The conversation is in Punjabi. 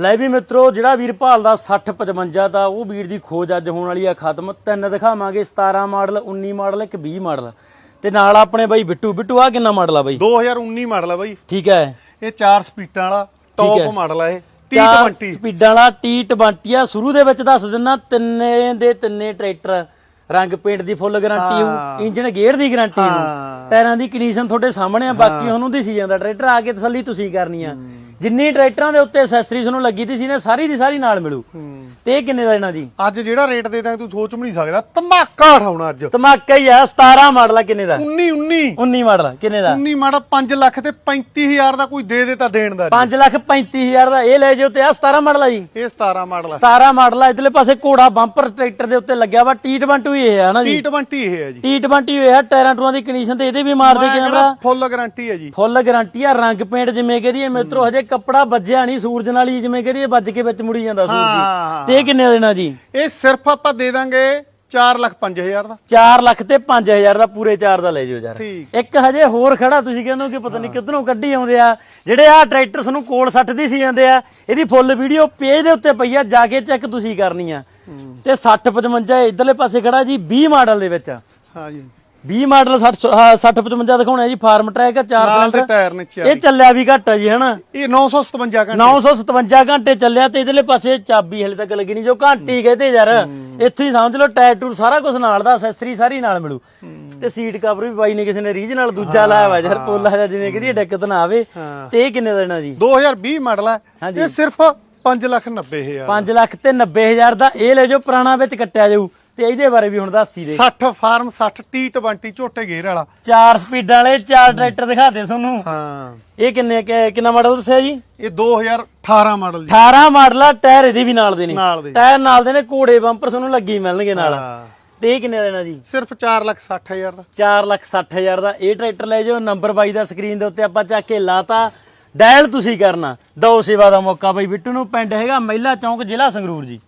ਲੈ ਵੀ ਮਿੱਤਰੋ ਜਿਹੜਾ ਵੀਰ ਭਾਲਦਾ 60 55 ਦਾ ਉਹ ਵੀਰ ਦੀ ਖੋਜ ਅੱਜ ਹੋਣ ਵਾਲੀ ਆ ਖਤਮ। ਤਿੰਨ ਦਿਖਾਵਾਂਗੇ 17 ਮਾਡਲ 19 ਮਾਡਲ ਇੱਕ 20 ਮਾਡਲ। ਤੇ ਨਾਲ ਆਪਣੇ ਬਾਈ ਬਿੱਟੂ। ਬਿੱਟੂ ਆ ਕਿੰਨਾ ਮਾਡਲ ਆ ਬਾਈ? 2019 ਮਾਡਲ ਆ ਬਾਈ। ਠੀਕ ਹੈ। ਇਹ 4 ਸਪੀਡਾਂ ਵਾਲਾ। ਟੌਪ ਮਾਡਲ ਆ ਇਹ। ਚਾਰ T20 ਸਪੀਡਾਂ ਵਾਲਾ T20 ਆ। ਸ਼ੁਰੂ ਦੇ ਵਿੱਚ ਦੱਸ ਦਿੰਨਾ ਤਿੰਨੇ ਦੇ ਤਿੰਨੇ ਟਰੈਕਟਰ। ਰੰਗ ਪੇਂਟ ਦੀ ਫੁੱਲ ਗਾਰੰਟੀ ਹਾਂ। ਇੰਜਨ ਗੇਅਰ ਦੀ ਗਾਰੰਟੀ ਹਾਂ। ਟਾਇਰਾਂ ਦੀ ਕੰਡੀਸ਼ਨ ਤੁਹਾਡੇ ਸਾਹਮਣੇ ਆ ਬਾਕੀ ਉਹਨੂੰ ਦਿਸੀ ਜਾਂਦਾ ਟਰੈਕਟਰ ਆ ਕੇ ਤਸੱਲੀ ਤੁਸੀਂ ਕਰਨੀ ਆ। ਜਿੰਨੀ ਟਰੈਕਟਰਾਂ ਦੇ ਉੱਤੇ ਐਕਸੈਸਰੀਜ਼ ਤੁਹਾਨੂੰ ਲੱਗੀ ਤੀ ਸੀ ਨੇ ਸਾਰੀ ਦੀ ਸਾਰੀ ਨਾਲ ਮਿਲੂ। ਤੇ ਇਹ ਕਿੰਨੇ ਦਾ ਇਹਨਾਂ ਜੀ ਅੱਜ ਜਿਹੜਾ ਰੇਟ ਦੇ ਦਾਂ ਤੂੰ ਸੋਚ ਵੀ ਨਹੀਂ ਸਕਦਾ ਧਮਾਕਾ ਉਠਾਉਣਾ ਅੱਜ। ਧਮਾਕਾ ਹੀ ਆ 17 ਮਾਡਲ ਆ ਕਿੰਨੇ ਦਾ? 19 19 19 ਮਾਡਲ ਆ, ਕਿੰਨੇ ਦਾ? 19 ਮਾਡਲ 5 ਲੱਖ ਤੇ 35000 ਦਾ ਕੋਈ ਦੇ ਦੇ ਤਾਂ ਦੇਣ ਦਾ 5 ਲੱਖ 35000 ਦਾ ਇਹ ਲੈ ਜਾਓ ਤੇ ਆ 17 ਮਾਡਲ ਆ ਜੀ। ਇਹ 17 ਮਾਡਲ ਆ। 17 ਮਾਡਲ ਆ ਇਧਰਲੇ ਪਾਸੇ ਘੋੜਾ ਬੰਪਰ ਟਰੈਕਟਰ ਦੇ ਉੱਤੇ ਲੱਗਿਆ ਵਾ T20 ਇਹ ਆ ਨਾ ਜੀ। T20 ਇਹ ਹੈ ਜੀ। T20 ਇਹ ਆ ਟਾਇਰਾਂ ਟੂਆਂ ਦੀ ਕੰਡੀਸ਼ਨ ਤੇ ਇਹਦੇ ਵੀ ਮਾਰਦੇ ਕੈਮਰਾ ਫੁੱਲ ਗਾਰੰਟੀ ਹੈ ਜੀ। ਫੁੱਲ ਗਾਰੰਟੀ ਆ ਰੰਗ ਪੇਂਟ ਜਿਵੇਂ ਕਹਦੀਏ ਮਿੱਤਰੋ ਹਜੇ ਕੱਪੜਾ ਵੱਜਿਆ ਨਹੀਂ ਸੂਰਜ ਨਾਲ ਹੀ ਜਿਵੇਂ ਕਹਦੀਏ ਵੱਜ ਕੇ ਵਿੱਚ ਮੁੜੀ ਜਾਂਦਾ ਸੂਰਜ ਤੇ ਇਹ ਕਿੰਨੇ ਦੇਣਾ ਜੀ? ਇਹ ਸਿਰਫ ਆਪਾਂ ਦੇ ਦਾਂਗੇ 4 ਲੱਖ 5000 ਦਾ। 4 ਲੱਖ ਤੇ 5000 ਦਾ ਪੂਰੇ 4 ਦਾ ਲੈ ਜਿਓ ਯਾਰ। ਇੱਕ ਹਜੇ ਹੋਰ ਖੜਾ ਤੁਸੀਂ ਕਹਿੰਦੇ ਹੋ ਕਿ ਪਤਾ ਨਹੀਂ ਕਿੱਧਰੋਂ ਕੱਢੀ ਆਉਂਦੇ ਆ। ਜਿਹੜੇ ਆ ਟਰੈਕਟਰ ਤੁਹਾਨੂੰ ਕੋਲ ਸੱਟ ਦੀ ਸੀ ਜਾਂਦੇ ਆ ਇਹਦੀ ਫੁੱਲ ਵੀਡੀਓ ਪੇਜ ਦੇ ਉੱਤੇ ਪਈ ਆ ਜਾ ਕੇ ਚੈੱਕ ਤੁਸੀਂ ਕਰਨੀ ਆ। ਤੇ 60 55 ਇਧਰਲੇ ਪਾਸੇ ਖੜਾ ਜੀ 20 ਮਾਡਲ ਦੇ ਵਿੱਚ। ਹਾਂ ਜੀ। 20 ਮਾਡਲ 60 60 55 ਦਿਖਾਉਣਾ ਜੀ ਫਾਰਮ ਟਰੈਕ ਆ 4 ਨਾਲ ਦੇ ਸਿਲੰਡਰ ਟਾਇਰ ਨੇ ਇਹ ਚੱਲਿਆ ਵੀ ਘੱਟ ਆ ਜੀ ਹਨਾ? ਇਹ 957 ਘੰਟੇ। 957 ਘੰਟੇ ਚੱਲਿਆ ਤੇ ਇਧਰਲੇ ਪਾਸੇ ਚਾਬੀ ਹਲੇ ਤੱਕ ਲੱਗੀ ਨਹੀਂ ਜੋ ਘੰਟੀ ਕਹਤੇ ਯਾਰ ਇੱਥੇ ਹੀ ਸਮਝ ਲਓ ਟਾਇਰ ਟੂਰ ਸਾਰਾ ਕੁਝ ਨਾਲ ਦਾ ਅਸੈਸਰੀ ਸਾਰੀ ਨਾਲ ਮਿਲੂ। ਤੇ ਸੀਟ ਕਵਰ ਵੀ ਬਾਈ ਨੇ ਕਿਸੇ ਨੇ ਰੀਜ ਨਾਲ ਦੂਜਾ ਲਾਇਆ ਵਾ ਯਾਰ ਪੋਲਾ ਜਿਹਾ ਜਿਵੇਂ ਕਹਦੀ ਦਿੱਕਤ ਨਾ ਆਵੇ। ਹਾਂ। ਤੇ ਇਹ ਕਿੰਨੇ ਦਾ ਦੇਣਾ ਜੀ? 2020 ਮਾਡਲ ਹੈ ਹਾਂਜੀ। ਇਹ ਸਿਰਫ 5 ਲੱਖ 90000 5 ਲੱਖ ਤੇ 90000 ਦਾ ਇਹ ਲੈ ਜਾਓ ਪੁਰਾਣਾ ਵਿੱਚ ਕੱਟਿਆ ਜਾਊ। ਤੇ ਇਹਦੇ ਬਾਰੇ ਵੀ ਹੁਣ ਦੱਸੀ ਦੇ। 60 ਫਾਰਮ 60 T20 ਝੋਟੇ ਗੇਅਰ ਵਾਲਾ। ਚਾਰ ਸਪੀਡਾਂ ਵਾਲੇ ਚਾਰ ਟਰੈਕਟਰ ਦਿਖਾਦੇ ਤੁਹਾਨੂੰ। ਹਾਂ। ਇਹ ਕਿੰਨੇ ਕਿੰਨਾ ਮਾਡਲ ਦੱਸਿਆ ਜੀ? ਇਹ 2018 ਮਾਡਲ ਜੀ। 18 ਮਾਡਲ ਆ ਟਾਇਰ ਇਹਦੇ ਵੀ ਨਾਲ ਦੇ ਨੇ। ਨਾਲ ਦੇ। ਟਾਇਰ ਨਾਲ ਦੇ ਨੇ ਘੋੜੇ ਬੰਪਰ ਤੁਹਾਨੂੰ ਲੱਗੀ ਮਿਲਣਗੇ ਨਾਲ। ਤੇ ਇਹ ਕਿੰਨੇ ਦਾ ਦੇਣਾ ਜੀ? ਸਿਰਫ 4 ਲੱਖ 60000 ਦਾ। 4 ਲੱਖ 60 ਹਜ਼ਾਰ ਦਾ। ਇਹ ਟਰੈਕਟਰ ਲੈ ਜਾਓ ਨੰਬਰ 22 ਦਾ ਸਕਰੀਨ ਦੇ ਉੱਤੇ ਆਪਾਂ ਚੱਕ ਕੇ ਲਾਤਾ। ਡਾਇਲ ਤੁਸੀਂ ਕਰਨਾ। ਦੋ ਸੇਵਾ ਦਾ ਮੌਕਾ ਬਈ ਬਿੱਟੂ ਨੂੰ। ਪਿੰਡ ਹੈਗਾ ਮਹਿਲਾ ਚੌਂਕ ਜ਼ਿਲ੍ਹਾ ਸੰਗਰੂਰ ਜੀ।